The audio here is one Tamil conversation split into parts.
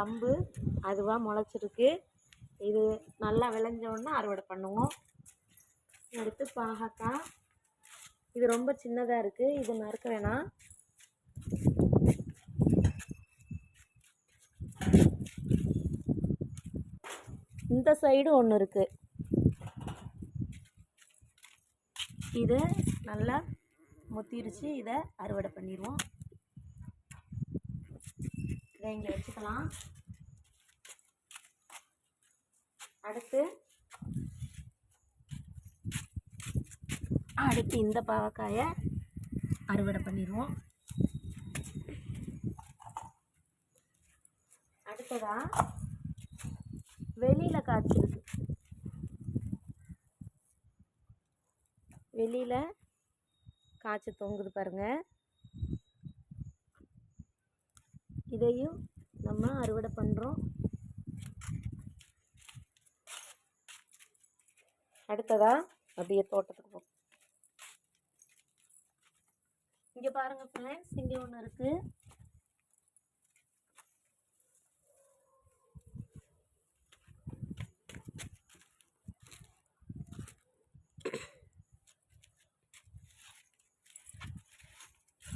கம்பு அதுவாக முளைச்சிருக்கு. இது நல்லா விளைஞ்சோடனே அறுவடை பண்ணுவோம். அடுத்து பாகக்காய் இது ரொம்ப சின்னதாக இருக்குது இது நறுக்க வேணாம். இந்த சைடு ஒன்று இருக்குது இதை நல்லா முத்திருச்சு. இதை அறுவடை பண்ணிடுவோம் இதை இங்கே வச்சுக்கலாம். அடுத்து? அடுத்து இந்த பாவக்காயை அறுவடை பண்ணிடுவோம் அடுத்ததா? வெளியில் காய்ச்சிருக்கு வெளியில் காய்ச்சி தொங்குது பாருங்க. இதையும் நம்ம அறுவடை பண்ணுறோம் அடுத்ததா? அப்படியே தோட்டத்துக்கு போ. இங்கே பாருங்க ஃப்ரெண்ட்ஸ் இங்கே ஒன்று இருக்குது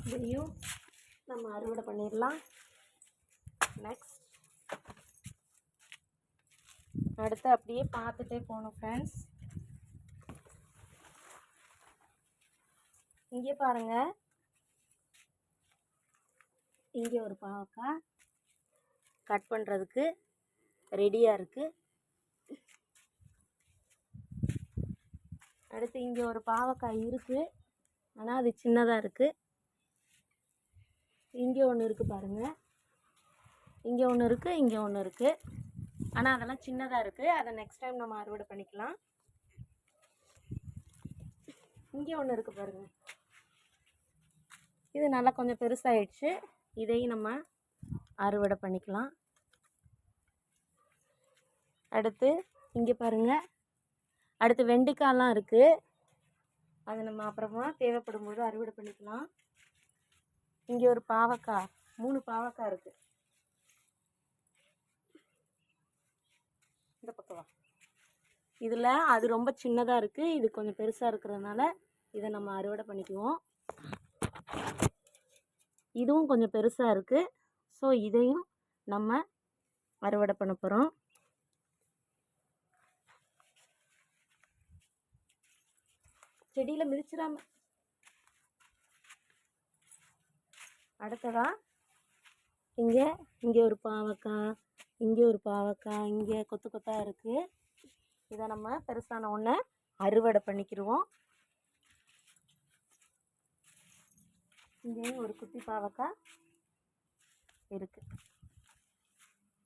இதையும் நம்ம அறுவடை பண்ணிடலாம். நெக்ஸ்ட் அடுத்து அப்படியே பார்த்துட்டே போகணும் ஃப்ரெண்ட்ஸ் இங்கே பாருங்க. இங்கே ஒரு பாவக்காய் கட் பண்ணுறதுக்கு ரெடியாக இருக்குது அடுத்து இங்கே ஒரு பாவக்காய் இருக்குது ஆனால் அது சின்னதாக இருக்குது இங்கே ஒன்று இருக்குது பாருங்கள் இங்கே ஒன்று இருக்குது இங்கே ஒன்று இருக்குது ஆனால் அதெல்லாம் சின்னதாக இருக்குது அதை நெக்ஸ்ட் டைம் நம்ம அறுவடை பண்ணிக்கலாம். இங்கே ஒன்று இருக்குது பாருங்கள் இது நல்லா கொஞ்சம் பெருசாகிடுச்சு இதையும் நம்ம அறுவடை பண்ணிக்கலாம். அடுத்து இங்கே பாருங்கள் அடுத்து வெண்டைக்காயெலாம் இருக்குது அதை நம்ம அப்புறமா தேவைப்படும் போது அறுவடை பண்ணிக்கலாம். இங்கே ஒரு பாவக்காய் மூணு பாவக்காய் இருக்குது இந்த பக்கம் இதில் அது ரொம்ப சின்னதாக இருக்குது இது கொஞ்சம் பெருசாக இருக்கிறதுனால இதை நம்ம அறுவடை பண்ணிக்குவோம். இதுவும் கொஞ்சம் பெருசாக இருக்குது ஸோ இதையும் நம்ம அறுவடை பண்ண போகிறோம் செடியில் மிதிச்சிடாம அடுத்ததா இங்கே இங்கே ஒரு பாவக்காய் இங்கே ஒரு பாவக்காய் இங்கே கொத்து கொத்தாக இருக்குது இதை நம்ம பெருசான ஒன்று அறுவடை பண்ணிக்கிடுவோம் இங்கேயும் ஒரு குட்டி பாவக்காய் இருக்குது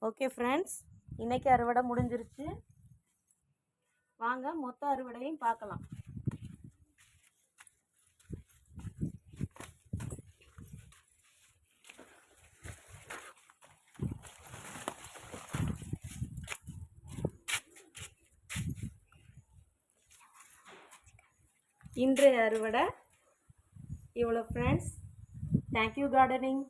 ஓகே ஃப்ரெண்ட்ஸ் இன்றைக்கி அறுவடை முடிஞ்சிருச்சு. வாங்க மொத்த அறுவடையும் பார்க்கலாம். இன்றைய அறுவடை இவ்வளோ ஃப்ரெண்ட்ஸ் thank you gardening.